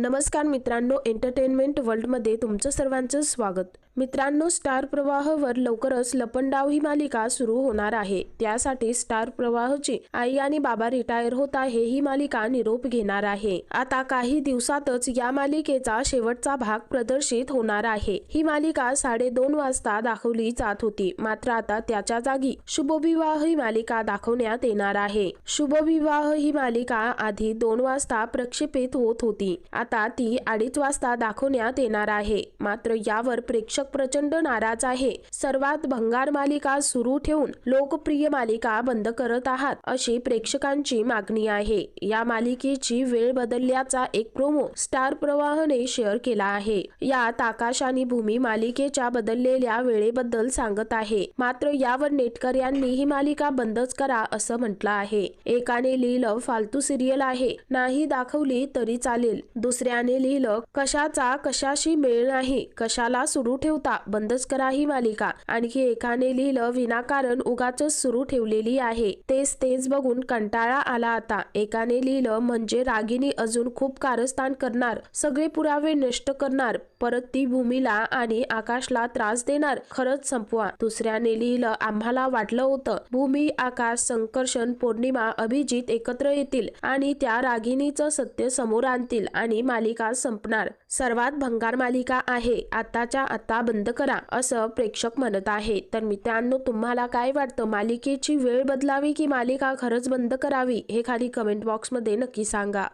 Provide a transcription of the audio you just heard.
नमस्कार मित्रांनो एंटरटेनमेंट वर्ल्डमध्ये तुमचं सर्वांचं स्वागत. मित्रांनो स्टार प्रवाहवर लवकरच लपंडाव ही मालिका सुरू होणार आहे. त्यासाठी स्टार प्रवाहची आई आणि बाबा रिटायर होत आहे ही मालिका निरोप घेणार आहे. आता काही दिवसातच या मालिकेचा शेवटचा भाग प्रदर्शित होणार आहे. ही मालिका साडेदोन वाजता दाखवली जात होती. मात्र आता त्याच्या जागी शुभविवाह ही मालिका दाखवण्यात येणार आहे. शुभविवाह ही मालिका आधी दोन वाजता प्रक्षेपित होत होती. आता ती अडीच वाजता दाखवण्यात येणार आहे. मात्र यावर प्रेक्षक प्रचंड नाराज आहे. सर्वात भंगार मालिका सुरू ठेवून लोकप्रिय मालिका बंद करत आहात अशी प्रेक्षकांची मागणी आहे. या मालिकेची वेळ बदलल्याचा एक प्रोमो स्टार प्रवाहने शेअर केला आहे. यात आकाश आणि भूमी मालिकेच्या बदललेल्या वेळेबद्दल सांगत आहे. मात्र यावर नेटकऱ्यांनी ही मालिका बंदच करा असं म्हटलं आहे. एकाने लिहिलं फालतू सिरियल आहे. नाही दाखवली तरी चालेल. दुसऱ्याने लिहिलं कशाचा कशाशी मेळ नाही. कशाला सुरू ठेव ठेवता बंदच करा ही मालिका. आणखी एकाने लिहिलं विनाकारण उगाच सुरू ठेवलेली आहे. तेच तेच बघून कंटाळा आला आता. एकाने लिहिलं म्हणजे रागिनी अजून खूप कारस्थान करणार. सगळे पुरावे नष्ट करणार. परत ती भूमीला आणि आकाशला त्रास देणार. खरंच संपवा. दुसऱ्याने लिहिलं आम्हाला वाटलं होतं. भूमी आकाश संकर्षण पौर्णिमा अभिजित एकत्र येतील आणि त्या रागिनीचं सत्य समोर आणतील आणि मालिका संपणार. सर्वात भंगार मालिका आहे. आताच्या आता बंद करा असं प्रेक्षक म्हणत आहे. तर मित्रांनो तुम्हाला काय वाटतं? मालिकेची वेळ बदलावी की मालिका खरंच बंद करावी? हे खाली कमेंट बॉक्समध्ये नक्की सांगा.